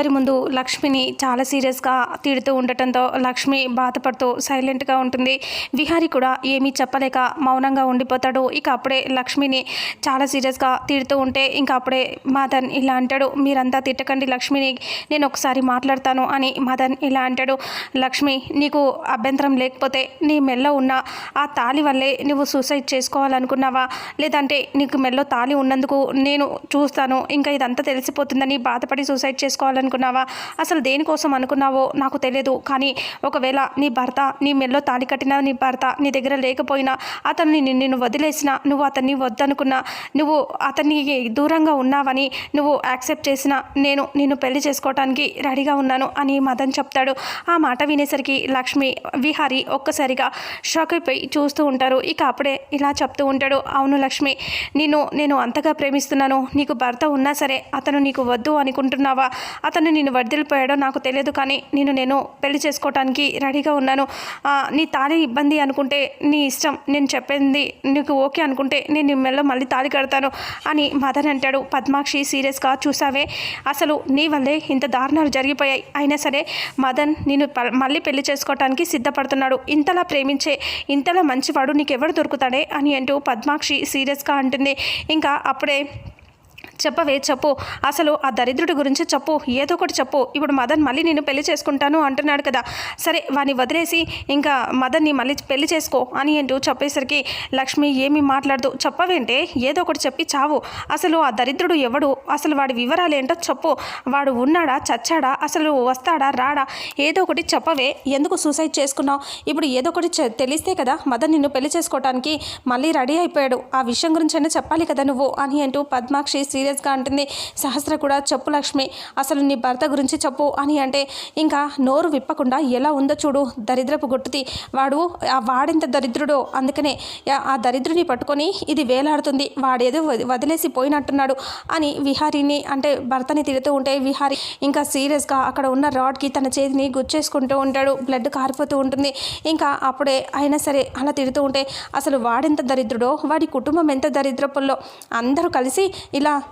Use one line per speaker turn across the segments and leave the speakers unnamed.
అందరి ముందు లక్ష్మిని చాలా సీరియస్గా తిడుతూ ఉండటంతో లక్ష్మి బాధపడుతూ సైలెంట్గా ఉంటుంది. విహారి కూడా ఏమీ చెప్పలేక మౌనంగా ఉండిపోతాడు. ఇక అప్పుడే లక్ష్మిని చాలా సీరియస్గా తిడుతూ ఉంటే ఇంకా అప్పుడే మదన్ ఇలా అంటాడు మీరంతా తిట్టకండి లక్ష్మిని నేను ఒకసారి మాట్లాడతాను అని మదన్ ఇలా అంటాడు. లక్ష్మి నీకు అభ్యంతరం లేకపోతే నీ మెల్లో ఉన్న ఆ తాలి వల్లే నువ్వు సూసైడ్ చేసుకోవాలనుకున్నావా? లేదంటే నీకు మెల్లో తాలి ఉన్నందుకు నేను చూస్తాను. ఇంకా ఇదంతా తెలిసిపోతుందని బాధపడి సూసైడ్ అనుకున్నావా? అసలు దేనికోసం అనుకున్నావో నాకు తెలియదు కానీ ఒకవేళ నీ భర్త నీ మెల్లో తాలి కట్టిన నీ భర్త నీ దగ్గర లేకపోయినా అతన్ని నిన్ను వదిలేసినా నువ్వు అతన్ని వద్దనుకున్నా నువ్వు అతనికి దూరంగా ఉన్నావని నువ్వు యాక్సెప్ట్ చేసినా నేను నిన్ను పెళ్ళి చేసుకోవటానికి రెడీగా ఉన్నాను అని మదన్ చెప్తాడు. ఆ మాట వినేసరికి లక్ష్మి విహారి ఒక్కసారిగా షాక్ అయిపోయి చూస్తూ ఉంటారు. ఇక అప్పుడే ఇలా చెప్తూ ఉంటాడు. అవును లక్ష్మి నిన్ను నేను అంతగా ప్రేమిస్తున్నాను. నీకు భర్త ఉన్నా సరే అతను నీకు వద్దు అనుకుంటున్నావా? అతను అతను నేను వర్దిలిపోయాడో నాకు తెలియదు కానీ నేను నేను పెళ్ళి చేసుకోవటానికి రెడీగా ఉన్నాను. నీ తాళి ఇబ్బంది అనుకుంటే నీ ఇష్టం. నేను చెప్పింది నీకు ఓకే అనుకుంటే నేను నీ మళ్ళీ తాళి కడతాను అని మదన్ అంటాడు. పద్మాక్షి సీరియస్గా చూసావే అసలు నీ వల్లే ఇంత దారుణాలు జరిగిపోయాయి. అయినా సరే మదన్ నేను ప- మళ్ళీ పెళ్ళి చేసుకోవటానికి సిద్ధపడుతున్నాడు. ఇంతలా ప్రేమించే ఇంతలా మంచివాడు నీకెవరు దొరుకుతాడే అని అంటూ పద్మాక్షి సీరియస్గా అంటుంది. ఇంకా అప్పుడే చెప్పవే చెప్పు. అసలు ఆ దరిద్రుడి గురించి చెప్పు. ఏదో ఒకటి చెప్పు. ఇప్పుడు మదన్ మళ్ళీ నేను పెళ్ళి చేసుకుంటాను అంటున్నాడు కదా. సరే వాని వదిలేసి ఇంకా మదన్ని మళ్ళీ పెళ్ళి చేసుకో అని అంటూ చెప్పేసరికి లక్ష్మి ఏమీ మాట్లాడదు. చెప్పవేంటే? ఏదో ఒకటి చెప్పి చావు. అసలు ఆ దరిద్రుడు ఎవడు? అసలు వాడి వివరాలు ఏంటో చెప్పు. వాడు ఉన్నాడా? చచ్చాడా? అసలు వస్తాడా? రాడా? ఏదో ఒకటి చెప్పవే. ఎందుకు సూసైడ్ చేసుకున్నావు? ఇప్పుడు ఏదో ఒకటి చె- తెలిస్తే కదా మదన్ నిన్ను పెళ్ళి చేసుకోవటానికి మళ్ళీ రెడీ అయిపోయాడు. ఆ విషయం గురించి అయినా చెప్పాలి కదా నువ్వు అని అంటూ పద్మాక్షి శ్రీ సీరియస్గా అంటుంది. సహస్ర కూడా చెప్పు లక్ష్మి అసలు నీ భర్త గురించి చెప్పు అని అంటే ఇంకా నోరు విప్పకుండా ఎలా ఉందో చూడు దరిద్రపు గుట్టుది వాడు ఆ వాడెంత దరిద్రుడో అందుకనే ఆ దరిద్రుని పట్టుకొని ఇది వేలాడుతుంది. వాడేదో వది- వదిలేసి పోయినట్టున్నాడు అని విహారిని అంటే భర్తని తిడుతూ ఉంటే విహారి ఇంకా సీరియస్గా అక్కడ ఉన్న రాడ్కి తన చేతిని గుచ్చేసుకుంటూ ఉంటాడు. బ్లడ్ కారిపోతూ ఉంటుంది. ఇంకా అప్పుడే అయినా సరే అలా తిడుతూ ఉంటే అసలు వాడెంత దరిద్రుడో వాడి కుటుంబం ఎంత దరిద్రపుల్లో అందరూ కలిసి ఇలా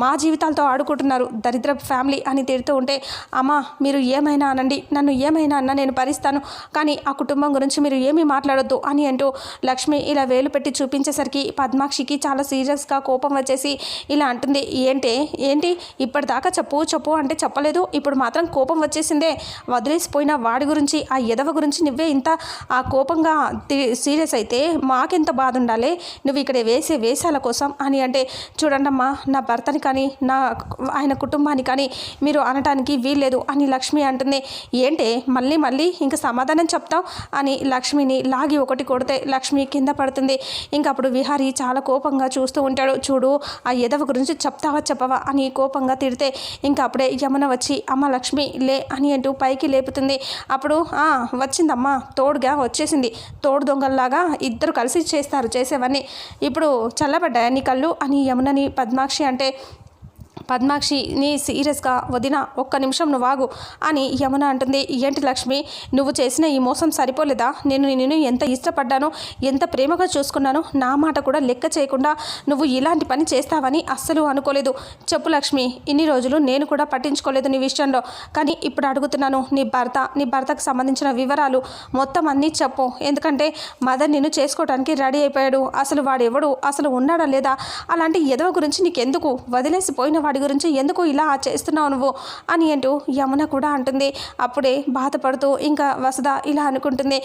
మా జీవితాలతో ఆడుకుంటున్నారు దరిద్ర ఫ్యామిలీ అని తిడుతూ ఉంటే అమ్మా మీరు ఏమైనా అనండి నన్ను ఏమైనా అన్నా నేను భరిస్తాను కానీ ఆ కుటుంబం గురించి మీరు ఏమీ మాట్లాడొద్దు అని అంటూ లక్ష్మి ఇలా వేలు పెట్టి చూపించేసరికి పద్మాక్షికి చాలా సీరియస్గా కోపం వచ్చేసి ఇలా అంటుంది ఏంటి ఏంటి ఇప్పటిదాకా చెప్పు చెప్పు అంటే చెప్పలేదు ఇప్పుడు మాత్రం కోపం వచ్చేసిందే వదిలేసిపోయిన వాడి గురించి ఆ ఎదవ గురించి నువ్వే ఇంత ఆ కోపంగా సీరియస్ అయితే మాకెంత బాధ ఉండాలి నువ్వు ఇక్కడ వేసే వేషాల కోసం అని అంటే చూడండమ్మా నా భర్తని కానీ నా ఆయన కుటుంబాన్ని కానీ మీరు అనటానికి వీల్లేదు అని లక్ష్మి అంటుంది. ఏంటే మళ్ళీ మళ్ళీ ఇంకా సమాధానం చెప్తాం అని లక్ష్మిని లాగి ఒకటి కొడితే లక్ష్మి కింద పడుతుంది. ఇంకా అప్పుడు విహారీ చాలా కోపంగా చూస్తూ ఉంటాడు. చూడు ఆ ఎదవ గురించి చెప్తావా చెప్పవా అని కోపంగా తిడితే ఇంకా అప్పుడే యమున వచ్చి అమ్మ లక్ష్మి లే అని అంటూ పైకి లేపుతుంది. అప్పుడు వచ్చిందమ్మా తోడుగా వచ్చేసింది. తోడు దొంగల్లాగా ఇద్దరు కలిసి చేస్తారు చేసేవన్నీ. ఇప్పుడు చల్లబడ్డాయా నీ కళ్ళు? అని యమునని పద్మాక్షి అంటే છે పద్మాక్షి నీ సీరియస్గా వదిన ఒక్క నిమిషం నువ్వు ఆగు అని యమున అంటుంది. ఏంటి లక్ష్మి నువ్వు చేసిన ఈ మోసం సరిపోలేదా? నేను నిన్ను ఎంత ఇష్టపడ్డానో ఎంత ప్రేమగా చూసుకున్నానో నా మాట కూడా లెక్క చేయకుండా నువ్వు ఇలాంటి పని చేస్తావని అస్సలు అనుకోలేదు. చెప్పు లక్ష్మి ఇన్ని రోజులు నేను కూడా పట్టించుకోలేదు నీ విషయంలో. కానీ ఇప్పుడు అడుగుతున్నాను నీ భర్త నీ భర్తకు సంబంధించిన వివరాలు మొత్తం అన్నీ చెప్పు. ఎందుకంటే మదర్ నిన్ను చేసుకోవడానికి రెడీ అయిపోయాడు. అసలు వాడెవడు? అసలు ఉన్నాడా లేదా? అలాంటి ఎదవ గురించి నీకెందుకు? వదిలేసిపోయిన వాడి గురించి ఎందుకు ఇలా చేస్తున్నావు నువ్వు అని అంటూ యమున కూడా అంటుంది. అప్పుడే బాధపడుతూ ఇంకా వసద ఇలా అనుకుంటుంది.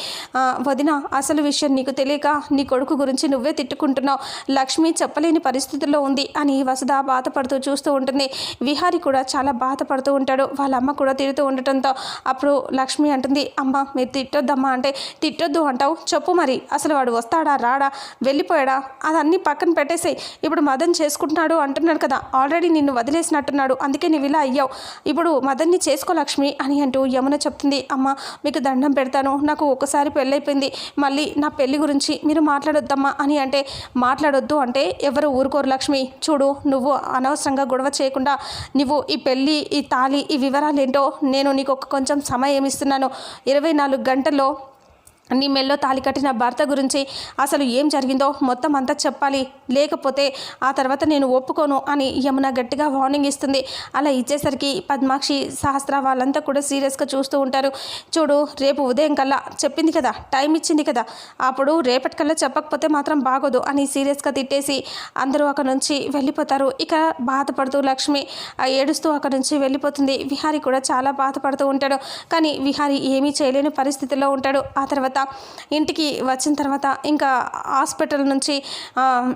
వదిన అసలు విషయం నీకు తెలియక నీ కొడుకు గురించి నువ్వే తిట్టుకుంటున్నావు. లక్ష్మి చెప్పలేని పరిస్థితుల్లో ఉంది అని వసద బాధపడుతూ చూస్తూ ఉంటుంది. విహారి కూడా చాలా బాధపడుతూ ఉంటాడు. వాళ్ళ అమ్మ కూడా తిడుతూ ఉండటంతో అప్పుడు లక్ష్మి అంటుంది అమ్మ మీరు తిట్టొద్దమ్మా అంటే తిట్టొద్దు అంటావు. చెప్పు మరి అసలు వాడు వస్తాడా రాడా వెళ్ళిపోయాడా? అదన్నీ పక్కన పెట్టేసేయ్. ఇప్పుడు మదన్ చేసుకుంటున్నాడు అంటున్నాడు కదా. ఆల్రెడీ నిన్ను వదిలేసినట్టున్నాడు. అందుకే నువ్వు ఇలా అయ్యావు. ఇప్పుడు మదన్ని చేసుకో లక్ష్మి అని అంటూ యమున చెప్తుంది. అమ్మ మీకు దండం పెడతాను. నాకు ఒకసారి పెళ్ళైపోయింది. మళ్ళీ నా పెళ్ళి గురించి మీరు మాట్లాడొద్దమ్మా అని అంటే మాట్లాడొద్దు అంటే ఎవరు ఊరుకోరు లక్ష్మి. చూడు నువ్వు అనవసరంగా గొడవ చేయకుండా నువ్వు ఈ పెళ్ళి ఈ తాళి ఈ వివరాలు ఏంటో నేను నీకు ఒక కొంచెం సమయం ఇస్తున్నాను. ఇరవై నాలుగు గంటల్లో నీ మెల్లో తాలి కట్టిన భర్త గురించి అసలు ఏం జరిగిందో మొత్తం అంతా చెప్పాలి. లేకపోతే ఆ తర్వాత నేను ఒప్పుకోను అని యమున గట్టిగా వార్నింగ్ ఇస్తుంది. అలా ఇచ్చేసరికి పద్మాక్షి సహస్ర వాళ్ళంతా కూడా సీరియస్గా చూస్తూ ఉంటారు. చూడు రేపు ఉదయం కల్లా చెప్పింది కదా టైం ఇచ్చింది కదా అప్పుడు రేపటికల్లా చెప్పకపోతే మాత్రం బాగోదు అని సీరియస్గా తిట్టేసి అందరూ అక్కడ నుంచి వెళ్ళిపోతారు. ఇక బాధపడుతూ లక్ష్మి ఏడుస్తూ అక్కడ నుంచి వెళ్ళిపోతుంది. విహారి కూడా చాలా బాధపడుతూ ఉంటాడు. కానీ విహారి ఏమీ చేయలేని పరిస్థితిలో ఉంటాడు. ఆ తర్వాత ఇంటికి వచ్చిన తర్వాత ఇంకా హాస్పిటల్ నుంచి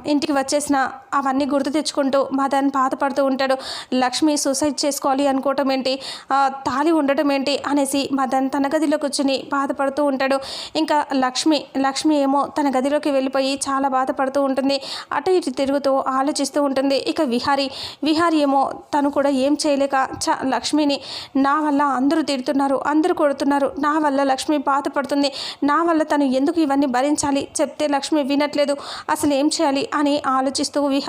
ఇంటికి వచ్చేసిన అవన్నీ గుర్తు తెచ్చుకుంటూ మదన్ బాధపడుతూ ఉంటాడు. లక్ష్మి సూసైడ్ చేసుకోవాలి అనుకోవటం ఏంటి? తాలి తాళి ఉండటం ఏంటి? అనేసి మదన్ తన గదిలో కూర్చుని బాధపడుతూ ఉంటాడు. ఇంకా లక్ష్మి లక్ష్మి ఏమో తన గదిలోకి వెళ్ళిపోయి చాలా బాధపడుతూ ఉంటుంది. అటు ఇటు తిరుగుతూ ఆలోచిస్తూ ఉంటుంది. ఇక విహారి విహారి ఏమో తను కూడా ఏం చేయలేక చ లక్ష్మిని నా వల్ల అందరూ తిడుతున్నారు అందరూ కొడుతున్నారు. నా వల్ల లక్ష్మి బాధపడుతుంది. నా వల్ల తను ఎందుకు ఇవన్నీ భరించాలి? చెప్తే లక్ష్మి వినట్లేదు. అసలు ఏం చేయాలి? అని ఆలోచిస్తూ విహారీ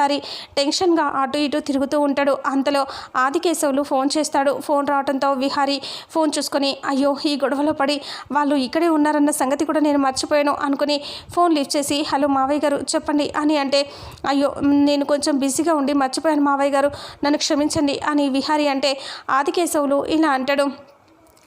టెన్షన్గా అటు ఇటు తిరుగుతూ ఉంటాడు. అంతలో ఆదికేశవులు ఫోన్ చేస్తాడు. ఫోన్ రావడంతో విహారి ఫోన్ చూసుకొని అయ్యో ఈ గొడవలో పడి వాళ్ళు ఇక్కడే ఉన్నారన్న సంగతి కూడా నేను మర్చిపోయాను అనుకుని ఫోన్ లిఫ్ట్ చేసి హలో మావయ్య గారు చెప్పండి అని అంటే అయ్యో నేను కొంచెం బిజీగా ఉండి మర్చిపోయాను మావయ్య గారు నన్ను క్షమించండి అని విహారి అంటే ఆదికేశవులు ఇలా అంటాడు.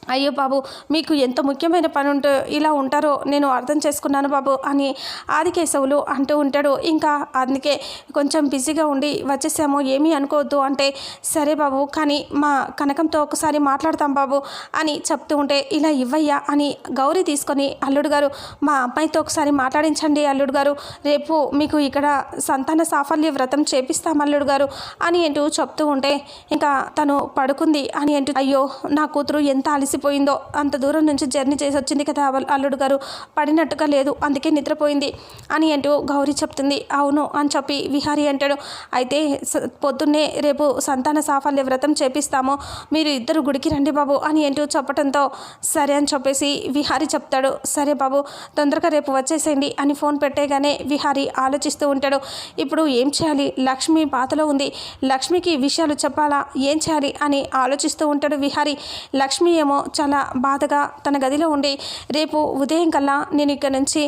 అయ్యో బాబు మీకు ఎంత ముఖ్యమైన పని ఉంటో ఇలా ఉంటారో నేను అర్థం చేసుకున్నాను బాబు అని ఆదికేశవులు అంటూ ఉంటాడు. ఇంకా అందుకే కొంచెం బిజీగా ఉండి వచ్చేసాము ఏమీ అనుకోవద్దు అంటే సరే బాబు కానీ మా కనకంతో ఒకసారి మాట్లాడతాం బాబు అని చెప్తూ ఉంటే ఇలా ఇవ్వయ్యా అని గౌరీ తీసుకొని అల్లుడు గారు మా అమ్మాయితో ఒకసారి మాట్లాడించండి అల్లుడు గారు రేపు మీకు ఇక్కడ సంతాన సాఫల్య వ్రతం చేపిస్తాం అల్లుడు గారు అని అంటూ చెప్తూ ఉంటే ఇంకా తను పడుకుంది అని అంటూ అయ్యో నా కూతురు ఎంత అలసిపోయిందో అంత దూరం నుంచి జర్నీ చేసి వచ్చింది కదా అల్లుడు గారు. పడినట్టుగా లేదు అందుకే నిద్రపోయింది అని అంటూ గౌరీ చెప్తుంది. అవును అని చెప్పి విహారీ అంటాడు. అయితే స- పొద్దున్నే రేపు సంతాన సాఫల్య వ్రతం చేపిస్తాము. మీరు ఇద్దరు గుడికి రండి బాబు అని అంటూ చెప్పడంతో సరే అని చెప్పేసి విహారీ చెప్తాడు. సరే బాబు తొందరగా రేపు వచ్చేసేయండి అని ఫోన్ పెట్టేగానే విహారీ ఆలోచిస్తూ ఉంటాడు. ఇప్పుడు ఏం చేయాలి? లక్ష్మి బాధలో ఉంది. లక్ష్మికి విషయాలు చెప్పాలా? ఏం చేయాలి? అని ఆలోచిస్తూ ఉంటాడు విహారీ. లక్ష్మి ఏమో చాలా బాధగా తన గదిలో ఉండి రేపు ఉదయం కల్లా నేను ఇక్కడ నుంచి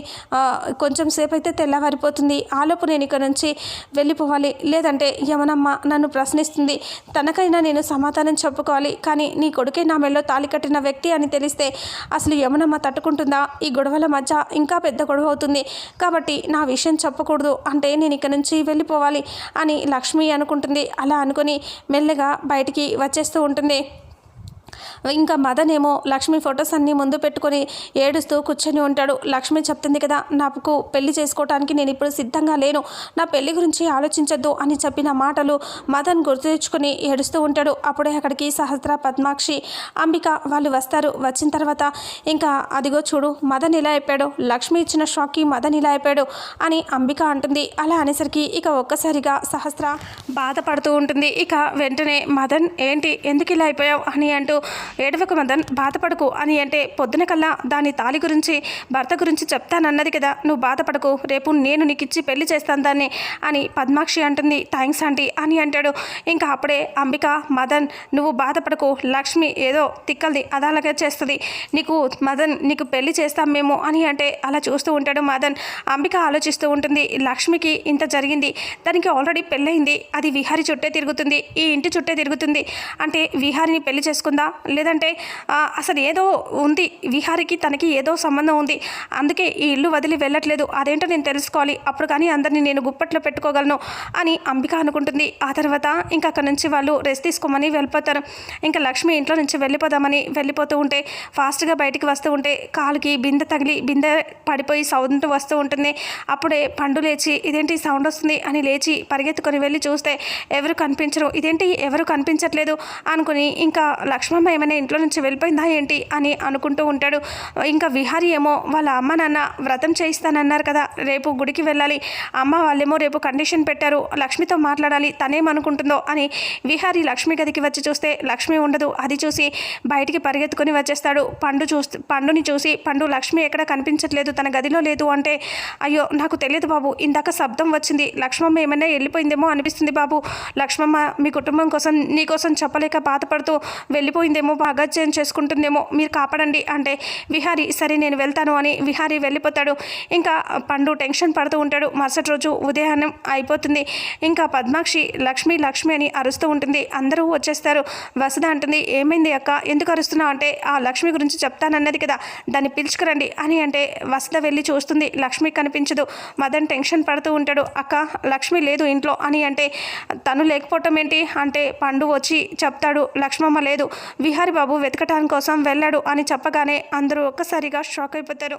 కొంచెం సేపు అయితే తెల్లవారిపోతుంది ఆలోపు నేను ఇక్కడ నుంచి వెళ్ళిపోవాలి. లేదంటే యమనమ్మ నన్ను ప్రశ్నిస్తుంది. తనకైనా నేను సమాధానం చెప్పుకోవాలి. కానీ నీ కొడుకే నా మెల్లో తాలి కట్టిన వ్యక్తి అని తెలిస్తే అసలు యమనమ్మ తట్టుకుంటుందా? ఈ గొడవల మధ్య ఇంకా పెద్ద గొడవ అవుతుంది. కాబట్టి నా విషయం చెప్పకూడదు. అంటే నేను ఇక్కడ నుంచి వెళ్ళిపోవాలి అని లక్ష్మి అనుకుంటుంది. అలా అనుకుని మెల్లగా బయటికి వచ్చేస్తూ ఉంటుంది. ఇంకా మదన్ ఏమో లక్ష్మి ఫొటోస్ అన్నీ ముందు పెట్టుకొని ఏడుస్తూ కూర్చొని ఉంటాడు. లక్ష్మి చెప్తుంది కదా నాకు పెళ్ళి చేసుకోవటానికి నేను ఇప్పుడు సిద్ధంగా లేను. నా పెళ్ళి గురించి ఆలోచించొద్దు అని చెప్పిన మాటలు మదన్ గుర్తు తెచ్చుకొని ఏడుస్తూ ఉంటాడు. అప్పుడే అక్కడికి సహస్ర పద్మాక్షి అంబిక వాళ్ళు వస్తారు. వచ్చిన తర్వాత ఇంకా అదిగో చూడు మదన్ ఇలా అయిపోయాడు లక్ష్మి ఇచ్చిన షాక్కి మదన్ ఇలా అయిపోయాడు అని అంబిక అంటుంది. అలా అనేసరికి ఇక ఒక్కసారిగా సహస్ర బాధపడుతూ ఉంటుంది. ఇక వెంటనే మదన్ ఏంటి? ఎందుకు ఇలా అయిపోయావు? అని అంటూ ఏడవకు మదన్ బాధపడకు. అని అంటే పొద్దున కల్లా దాని తాలి గురించి భర్త గురించి చెప్తానన్నది కదా. నువ్వు బాధపడకు. రేపు నేను నీకు ఇచ్చి పెళ్ళి చేస్తాను దాన్ని అని పద్మాక్షి అంటుంది. థ్యాంక్స్ ఆంటీ అని అంటాడు. ఇంకా అప్పుడే అంబిక మదన్ నువ్వు బాధపడకు. లక్ష్మి ఏదో తిక్కల్ది అదాలగా చేస్తుంది. నీకు మదన్ నీకు పెళ్ళి చేస్తాం మేము అని అంటే అలా చూస్తూ ఉంటాడు మదన్. అంబిక ఆలోచిస్తూ ఉంటుంది. లక్ష్మికి ఇంత జరిగింది. దానికి ఆల్రెడీ పెళ్ళయింది. అది విహారి చుట్టే తిరుగుతుంది. ఈ ఇంటి చుట్టే తిరుగుతుంది. అంటే విహారిని పెళ్ళి చేసుకుందా? లేదంటే అసలు ఏదో ఉంది. విహారికి తనకి ఏదో సంబంధం ఉంది. అందుకే ఈ ఇల్లు వదిలి వెళ్ళట్లేదు. అదేంటో నేను తెలుసుకోవాలి. అప్పుడు కానీ అందరినీ నేను గుప్పట్లో పెట్టుకోగలను అని అంబిక అనుకుంటుంది. ఆ తర్వాత ఇంకా అక్కడ నుంచి వాళ్ళు రెస్ట్ తీసుకోమని వెళ్ళిపోతారు. ఇంకా లక్ష్మి ఇంట్లో నుంచి వెళ్ళిపోదామని వెళ్ళిపోతూ ఉంటే ఫాస్ట్గా బయటికి వస్తూ ఉంటే కాలుకి బిందె తగిలి బిందె పడిపోయి సౌండ్ వస్తూ ఉంటుంది. అప్పుడే పండు లేచి ఇదేంటి సౌండ్ వస్తుంది? అని లేచి పరిగెత్తుకొని వెళ్ళి చూస్తే ఎవరు కనిపించరు. ఇదేంటి? ఎవరు కనిపించట్లేదు? అనుకుని ఇంకా లక్ష్మణ్ అమ్మ ఏమైనా ఇంట్లో నుంచి వెళ్ళిపోయిందా ఏంటి అని అనుకుంటూ ఉంటాడు. ఇంకా విహారి ఏమో వాళ్ళ అమ్మ నాన్న వ్రతం చేయిస్తానన్నారు కదా రేపు గుడికి వెళ్ళాలి. అమ్మ వాళ్ళేమో రేపు కండిషన్ పెట్టారు లక్ష్మితో మాట్లాడాలి తనేమనుకుంటుందో అని విహారి లక్ష్మి గదికి వచ్చి చూస్తే లక్ష్మి ఉండదు. అది చూసి బయటికి పరిగెత్తుకొని వచ్చేస్తాడు. పండు చూస్తూ పండుని చూసి పండు లక్ష్మి ఎక్కడ కనిపించట్లేదు తన గదిలో లేదు అంటే అయ్యో నాకు తెలియదు బాబు ఇందాక శబ్దం వచ్చింది. లక్ష్మమ్మ ఏమైనా వెళ్ళిపోయిందేమో అనిపిస్తుంది బాబు. లక్ష్మమ్మ మీ కుటుంబం కోసం నీకోసం చెప్పలేక బాధపడుతూ వెళ్ళిపోయింది పడిపోయిందేమో బాగా చేంజ్ చేసుకుంటుందేమో మీరు కాపాడండి. అంటే విహారీ సరే నేను వెళ్తాను అని విహారీ వెళ్ళిపోతాడు. ఇంకా పండు టెన్షన్ పడుతూ ఉంటాడు. మరుసటి రోజు ఉదయాన్నం అయిపోతుంది. ఇంకా పద్మాక్షి లక్ష్మి లక్ష్మి అని అరుస్తూ ఉంటుంది. అందరూ వచ్చేస్తారు. వసుధ అంటుంది ఏమైంది అక్క? ఎందుకు అరుస్తున్నావు? అంటే ఆ లక్ష్మి గురించి చెప్తానన్నది కదా. దాన్ని పిలుచుకురండి అని అంటే వసుధ వెళ్ళి చూస్తుంది. లక్ష్మి కనిపించదు. మదన్ టెన్షన్ పడుతూ ఉంటాడు. అక్క లక్ష్మి లేదు ఇంట్లో అని అంటే తను లేకపోవటం ఏంటి? అంటే పండు వచ్చి చెప్తాడు లక్ష్మమ్మ లేదు. విహారి బాబు వెతకటానికి కోసం వెళ్ళాడు అని చెప్పగానే అందరూ ఒక్కసారిగా షాక్ అయిపోతారు.